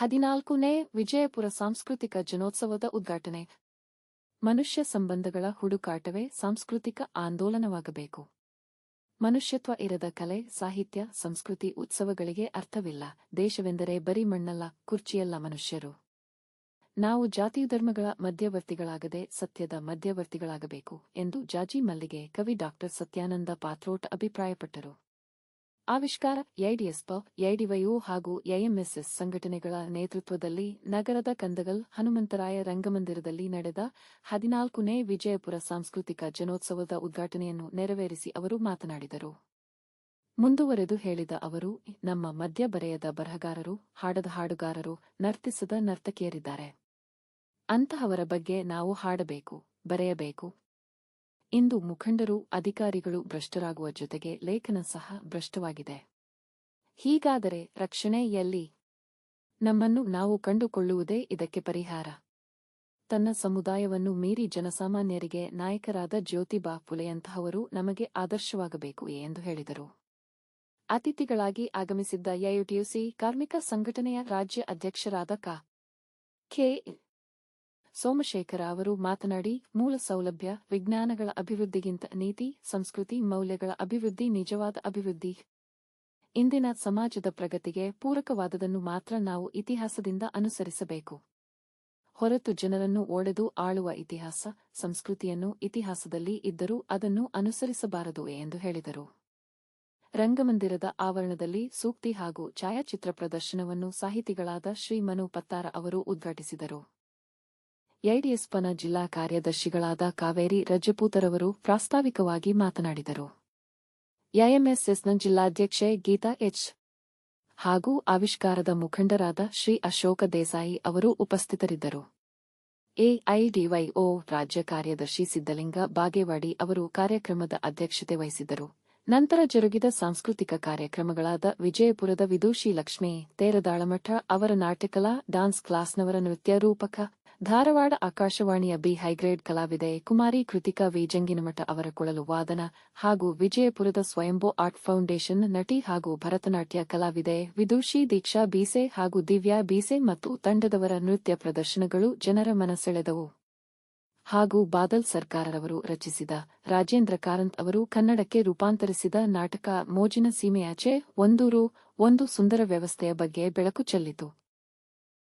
ಹದಿನಾಲ್ಕನೇ ವಿಜಯಪುರ ಸಾಂಸ್ಕೃತಿಕ ಜನೋತ್ಸವದ ಉದ್ಘಾಟನೆ. ಮನುಷ್ಯ ಸಂಬಂಧಗಳ ಹುಡುಕಾಟವೇ ಸಾಂಸ್ಕೃತಿಕ ಆಂದೋಲನವಾಗಬೇಕು. ಮನುಷ್ಯತ್ವ ಇರದ ಕಲೆ, ಸಾಹಿತ್ಯ, ಸಂಸ್ಕೃತಿ ಉತ್ಸವಗಳಿಗೆ ಅರ್ಥವಿಲ್ಲ. ದೇಶವೆಂದರೆ ಬರೀ ಮಣ್ಣಲ್ಲ, ಕುರ್ಚಿಯಲ್ಲ ಮನುಷ್ಯರು. ನಾವು ಜಾತಿ ಧರ್ಮಗಳ ಮಧ್ಯವರ್ತಿಗಳಾಗದೆ ಸತ್ಯದ ಮಧ್ಯವರ್ತಿಗಳಾಗಬೇಕು ಎಂದು ಜಾಜಿ ಮಲ್ಲಿಗೆ ಕವಿ ಡಾಕ್ಟರ್ ಸತ್ಯಾನಂದ ಪಾತ್ರೋಟ್ ಅಭಿಪ್ರಾಯಪಟ್ಟರು. ಆವಿಷ್ಕಾರ ಎಐಡಿಎಸ್ಪ ಎಐಡಿವೈಒ ಹಾಗೂ ಎಎಂಎಸ್ಎಸ್ ಸಂಘಟನೆಗಳ ನೇತೃತ್ವದಲ್ಲಿ ನಗರದ ಕಂದಗಲ್, ಹನುಮಂತರಾಯ ರಂಗಮಂದಿರದಲ್ಲಿ ನಡೆದ ಹದಿನಾಲ್ಕನೇ ವಿಜಯಪುರ ಸಾಂಸ್ಕೃತಿಕ ಜನೋತ್ಸವದ ಉದ್ಘಾಟನೆಯನ್ನು ನೆರವೇರಿಸಿ ಅವರು ಮಾತನಾಡಿದರು. ಮುಂದುವರೆದು ಹೇಳಿದ ಅವರು, ನಮ್ಮ ಮಧ್ಯ ಬರೆಯದ ಬರಹಗಾರರು, ಹಾಡದ ಹಾಡುಗಾರರು, ನರ್ತಿಸದ ನರ್ತಕಿಯರಿದ್ದಾರೆ. ಅಂತಹವರ ಬಗ್ಗೆ ನಾವು ಹಾಡಬೇಕು, ಬರೆಯಬೇಕು. ಇಂದು ಮುಖಂಡರು, ಅಧಿಕಾರಿಗಳು ಭ್ರಷ್ಟರಾಗುವ ಜೊತೆಗೆ ಲೇಖನ ಸಹ ಭ್ರಷ್ಟವಾಗಿದೆ. ಹೀಗಾದರೆ ರಕ್ಷಣೆ ಎಲ್ಲಿ ನಮ್ಮನ್ನು ನಾವು ಕಂಡುಕೊಳ್ಳುವುದೇ ಇದಕ್ಕೆ ಪರಿಹಾರ. ತನ್ನ ಸಮುದಾಯವನ್ನು ಮೀರಿ ಜನಸಾಮಾನ್ಯರಿಗೆ ನಾಯಕರಾದ ಜ್ಯೋತಿಬಾ ಫುಲೆಯಂತಹವರು ನಮಗೆ ಆದರ್ಶವಾಗಬೇಕು ಎಂದು ಹೇಳಿದರು. ಅತಿಥಿಗಳಾಗಿ ಆಗಮಿಸಿದ್ದ ಎಯುಟಿಯುಸಿ ಕಾರ್ಮಿಕ ಸಂಘಟನೆಯ ರಾಜ್ಯ ಅಧ್ಯಕ್ಷರಾದ ಕಾ. ಕೆ. ಸೋಮಶೇಖರ ಅವರು ಮಾತನಾಡಿ, ಮೂಲ ಸೌಲಭ್ಯ, ವಿಜ್ಞಾನಗಳ ಅಭಿವೃದ್ಧಿಗಿಂತ ನೀತಿ, ಸಂಸ್ಕೃತಿ, ಮೌಲ್ಯಗಳ ಅಭಿವೃದ್ಧಿ, ನಿಜವಾದ ಅಭಿವೃದ್ಧಿ. ಇಂದಿನ ಸಮಾಜದ ಪ್ರಗತಿಗೆ ಪೂರಕವಾದದನ್ನು ಮಾತ್ರ ನಾವು ಇತಿಹಾಸದಿಂದ ಅನುಸರಿಸಬೇಕು. ಹೊರತು ಜನರನ್ನು ಒಡೆದು ಆಳುವ ಇತಿಹಾಸ, ಸಂಸ್ಕೃತಿಯನ್ನು ಇತಿಹಾಸದಲ್ಲಿ ಇದ್ದರೂ ಅದನ್ನು ಅನುಸರಿಸಬಾರದು ಎಂದು ಹೇಳಿದರು. ರಂಗಮಂದಿರದ ಆವರಣದಲ್ಲಿ ಸೂಕ್ತಿ ಹಾಗೂ ಛಾಯಾಚಿತ್ರ ಪ್ರದರ್ಶನವನ್ನು ಸಾಹಿತಿಗಳಾದ ಶ್ರೀ ಮನು ಪತ್ತಾರ ಅವರು ಉದ್ಘಾಟಿಸಿದರು. ಎಐಡಿಎಸ್ಪನ ಜಿಲ್ಲಾ ಕಾರ್ಯದರ್ಶಿಗಳಾದ ಕಾವೇರಿ ರಜಪೂತರವರು ಪ್ರಾಸ್ತಾವಿಕವಾಗಿ ಮಾತನಾಡಿದರು. ಎಐಎಂಎಸ್ಎಸ್ನ ಜಿಲ್ಲಾಧ್ಯಕ್ಷೆ ಗೀತಾ ಎಚ್. ಹಾಗೂ ಆವಿಷ್ಕಾರದ ಮುಖಂಡರಾದ ಶ್ರೀ ಅಶೋಕ ದೇಸಾಯಿ ಅವರು ಉಪಸ್ಥಿತರಿದ್ದರು. ಎಐಡಿವೈಒ ರಾಜ್ಯ ಕಾರ್ಯದರ್ಶಿ ಸಿದ್ದಲಿಂಗ ಬಾಗೇವಾಡಿ ಅವರು ಕಾರ್ಯಕ್ರಮದ ಅಧ್ಯಕ್ಷತೆ ವಹಿಸಿದ್ದರು. ನಂತರ ಜರುಗಿದ ಸಾಂಸ್ಕೃತಿಕ ಕಾರ್ಯಕ್ರಮಗಳಾದ ವಿಜಯಪುರದ ವಿದೂಷಿ ಲಕ್ಷ್ಮೀ, ತೇರದಾಳಮಠ ಅವರ ನಾಟ್ಯಕಲಾ, ಡಾನ್ಸ್ ಕ್ಲಾಸ್ನವರ ನೃತ್ಯ ರೂಪಕ ಧಾರವಾಡ ಆಕಾಶವಾಣಿಯ ಬಿ ಹೈಗ್ರೇಡ್ ಕಲಾವಿದೆ ಕುಮಾರಿ ಕೃತಿಕಾ ವೇಜಂಗಿನಮಠ ಅವರ ಕೊಳಲು ವಾದನ ಹಾಗೂ ವಿಜಯಪುರದ ಸ್ವಯಂಭೂ ಆರ್ಟ್ ಫೌಂಡೇಶನ್ ನಟಿ ಹಾಗೂ ಭರತನಾಟ್ಯ ಕಲಾವಿದೆ ವಿದುಷಿ ದೀಕ್ಷಾ ಬೀಸೆ ಹಾಗೂ ದಿವ್ಯಾ ಬೀಸೆ ಮತ್ತು ತಂಡದವರ ನೃತ್ಯ ಪ್ರದರ್ಶನಗಳು ಜನರ ಮನಸೆಳೆದವು. ಹಾಗೂ ಬಾದಲ್ ಸರ್ಕಾರರವರು ರಚಿಸಿದ ರಾಜೇಂದ್ರ ಕಾರಂತ್ ಅವರು ಕನ್ನಡಕ್ಕೆ ರೂಪಾಂತರಿಸಿದ ನಾಟಕ ಮೋಜಿನ ಸೀಮೆಯಾಚೆ ಒಂದೂರು ಒಂದು ಸುಂದರ ವ್ಯವಸ್ಥೆಯ ಬಗ್ಗೆ ಬೆಳಕು ಚೆಲ್ಲಿತು.